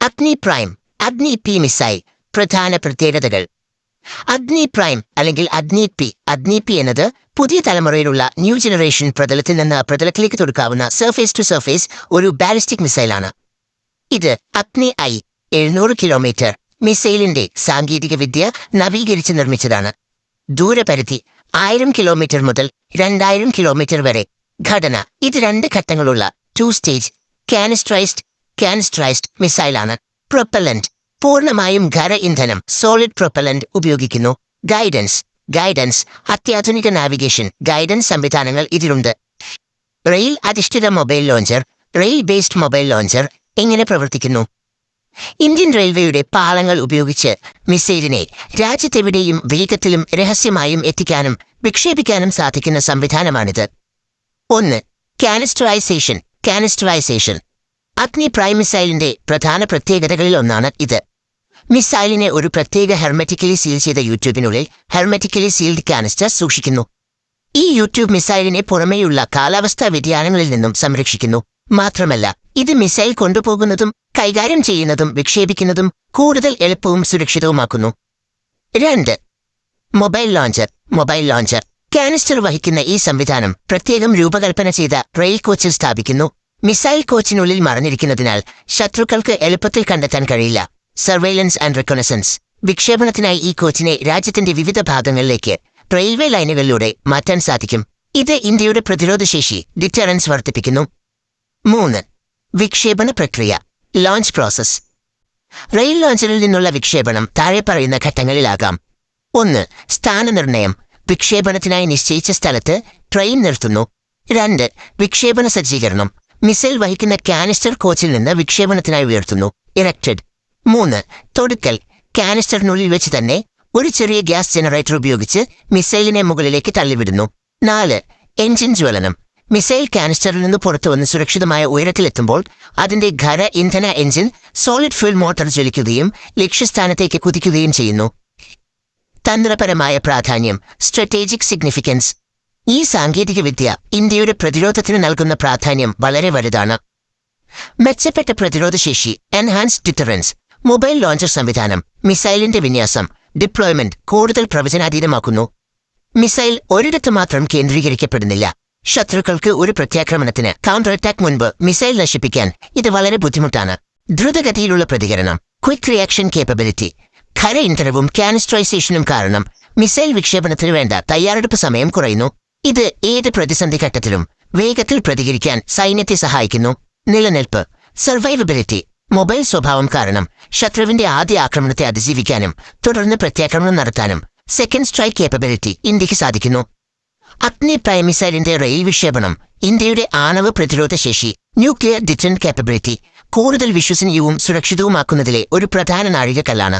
അഗ്നി പ്രൈം അഗ്നി P missile പ്രധാന പ്രത്യേകതകൾ. അഗ്നി പ്രൈം അല്ലെങ്കിൽ അഗ്നി പി അഗ്നി പി എന്നത് പുതിയ തലമുറയിലുള്ള ന്യൂ ജനറേഷൻ പ്രതലത്തിൽ നിന്ന് പ്രതലത്തിലേക്ക് തൊടുക്കാവുന്ന സർഫേസ് ടു സർഫേസ് ഒരു ബാലിസ്റ്റിക് മിസൈലാണ്. ഇത് അഗ്നി ഐ എഴുന്നൂറ് കിലോമീറ്റർ മിസൈലിന്റെ സാങ്കേതിക വിദ്യ നവീകരിച്ച് നിർമ്മിച്ചതാണ്. ദൂരപരിധി ആയിരം കിലോമീറ്റർ മുതൽ രണ്ടായിരം കിലോമീറ്റർ വരെ. ഘടന ഇത് രണ്ട് ഘട്ടങ്ങളുള്ള ടു സ്റ്റേജ് കാനിസ്ട്രൈസ്ഡ് കാനിസ്ട്രൈസ്ഡ് മിസൈലാണ്. പ്രൊപ്പലന്റ്. പൂർണമായും ഖര ഇന്ധനം സോളിഡ് പ്രൊപ്പലന്റ് ഉപയോഗിക്കുന്നു. ഗൈഡൻസ്. ഗൈഡൻസ്. അത്യാധുനിക നാവിഗേഷൻ. ഗൈഡൻസ് സംവിധാനങ്ങൾ ഇതിലുണ്ട്. റെയിൽ അധിഷ്ഠിത mobile launcher. Rail based mobile launcher എങ്ങനെ പ്രവർത്തിക്കുന്നു? ഇന്ത്യൻ റെയിൽവേയുടെ പാളങ്ങൾ ഉപയോഗിച്ച് മിസൈലിനെ രാജ്യത്തെവിടെയും വേഗത്തിലും രഹസ്യമായും എത്തിക്കാനും വിക്ഷേപിക്കാനും സാധിക്കുന്ന സംവിധാനമാണിത്. ഒന്ന്. കാനിസ്റ്ററൈസേഷൻ കാനിസ്റ്ററൈസേഷൻ അഗ്നി പ്രൈം മിസൈലിന്റെ പ്രധാന പ്രത്യേകതകളിൽ ഒന്നാണ് ഇത്. മിസൈലിനെ ഒരു പ്രത്യേക ഹെർമെറ്റിക്കലി സീൽ ചെയ്ത യൂട്യൂബിനുള്ളിൽ ഹെർമെറ്റിക്കലി സീൽഡ് കാനിസ്റ്റർ സൂക്ഷിക്കുന്നു. ഈ യൂട്യൂബ് മിസൈലിനെ പുറമേയുള്ള കാലാവസ്ഥാ വ്യതിയാനങ്ങളിൽ നിന്നും സംരക്ഷിക്കുന്നു. മാത്രമല്ല ഇത് മിസൈൽ കൊണ്ടുപോകുന്നതും കൈകാര്യം ചെയ്യുന്നതും വിക്ഷേപിക്കുന്നതും കൂടുതൽ എളുപ്പവും സുരക്ഷിതവുമാക്കുന്നു. രണ്ട്. Mobile launcher. Mobile launcher. Canister വഹിക്കുന്ന ഈ സംവിധാനം പ്രത്യേകം രൂപകൽപ്പന ചെയ്ത റെയിൽ കോച്ചിൽ സ്ഥാപിക്കുന്നു. മിസൈൽ കോച്ചിനുള്ളിൽ മറഞ്ഞിരിക്കുന്നതിനാൽ ശത്രുക്കൾക്ക് എളുപ്പത്തിൽ കണ്ടെത്താൻ കഴിയില്ല. സർവൈലൻസ് ആൻഡ് റെക്കോണസൻസ് വിക്ഷേപണത്തിനായി ഈ കോച്ചിനെ രാജ്യത്തിന്റെ വിവിധ ഭാഗങ്ങളിലേക്ക് റെയിൽവേ ലൈനുകളിലൂടെ മാറ്റാൻ സാധിക്കും. ഇത് ഇന്ത്യയുടെ പ്രതിരോധശേഷി ഡിറ്ററൻസ് വർദ്ധിപ്പിക്കുന്നു. മൂന്ന്. വിക്ഷേപണ പ്രക്രിയ. ലോഞ്ച് പ്രോസസ് റെയിൽ ലോഞ്ചറിൽ നിന്നുള്ള വിക്ഷേപണം താഴെ പറയുന്ന ഘട്ടങ്ങളിലാകാം. ഒന്ന്. സ്ഥാനനിർണയം വിക്ഷേപണത്തിനായി നിശ്ചയിച്ച സ്ഥലത്ത് ട്രെയിൻ നിർത്തുന്നു. രണ്ട്. വിക്ഷേപണ സജ്ജീകരണം. മിസൈൽ വഹിക്കുന്ന കാനിസ്റ്റർ കോച്ചിൽ നിന്ന് വിക്ഷേപണത്തിനായി ഉയർത്തുന്നു. ഇറക്റ്റഡ് മൂന്ന് തൊടുക്കൽ. കാനിസ്റ്ററിനുള്ളിൽ വെച്ച് തന്നെ ഒരു ചെറിയ ഗ്യാസ് ജനറേറ്റർ ഉപയോഗിച്ച് മിസൈലിനെ മുകളിലേക്ക് തള്ളിവിടുന്നു. നാല് എഞ്ചിൻ ജ്വലനം. മിസൈൽ കാനിസ്റ്ററിൽ നിന്ന് പുറത്തുവന്ന് സുരക്ഷിതമായ ഉയരത്തിലെത്തുമ്പോൾ അതിന്റെ ഖര ഇന്ധന എഞ്ചിൻ സോളിഡ് ഫ്യൂൽ മോട്ടോർ ജ്വലിക്കുകയും ലക്ഷ്യസ്ഥാനത്തേക്ക് കുതിക്കുകയും ചെയ്യുന്നു. തന്ത്രപരമായ പ്രാധാന്യം. സ്ട്രാറ്റജിക് സിഗ്നിഫിക്കൻസ് ഈ സാങ്കേതികവിദ്യ ഇന്ത്യയുടെ പ്രതിരോധത്തിന് നൽകുന്ന പ്രാധാന്യം വളരെ വലുതാണ്. മെച്ചപ്പെട്ട പ്രതിരോധശേഷി എൻഹാൻസ് ഡിറ്ററൻസ് മൊബൈൽ ലോഞ്ചർ സംവിധാനം മിസൈലിന്റെ വിന്യാസം ഡിപ്ലോയ്മെന്റ് കൂടുതൽ പ്രവചനാതീതമാക്കുന്നു. മിസൈൽ ഒരിടത്ത് മാത്രം കേന്ദ്രീകരിക്കപ്പെടുന്നില്ല. ശത്രുക്കൾക്ക് ഒരു പ്രത്യാക്രമണത്തിന് കൗണ്ടർ അറ്റാക്ക് മുൻപ് മിസൈൽ നശിപ്പിക്കാൻ ഇത് വളരെ ബുദ്ധിമുട്ടാണ്. ദ്രുതഗതിയിലുള്ള പ്രതികരണം ക്വിക്ക് റിയാക്ഷൻ കേപ്പബിലിറ്റി ഖര ഇന്ധനവും കാനിസ്ട്രൈസേഷനും കാരണം മിസൈൽ വിക്ഷേപണത്തിന് വേണ്ട തയ്യാറെടുപ്പ് സമയം കുറയുന്നു. ഇത് ഏത് പ്രതിസന്ധി ഘട്ടത്തിലും വേഗത്തിൽ പ്രതികരിക്കാൻ സൈന്യത്തെ സഹായിക്കുന്നു. നിലനിൽപ്പ് സർവൈവബിലിറ്റി മൊബൈൽ സ്വഭാവം കാരണം ശത്രുവിന്റെ ആദ്യ ആക്രമണത്തെ അതിജീവിക്കാനും തുടർന്ന് പ്രത്യാക്രമണം നടത്താനും സെക്കൻഡ് സ്ട്രൈക്ക് കേപ്പബിലിറ്റി ഇന്ത്യയ്ക്ക് സാധിക്കുന്നു. അഗ്നി പ്രൈം മിസൈലിന്റെ റെയിൽ വിക്ഷേപണം ഇന്ത്യയുടെ ആണവ പ്രതിരോധ ശേഷി ന്യൂക്ലിയർ ഡിറ്റൻ കേപ്പബിലിറ്റി കൂടുതൽ വിശ്വസനീയവും സുരക്ഷിതവുമാക്കുന്നതിലെ ഒരു പ്രധാന നാഴികക്കല്ലാണ്.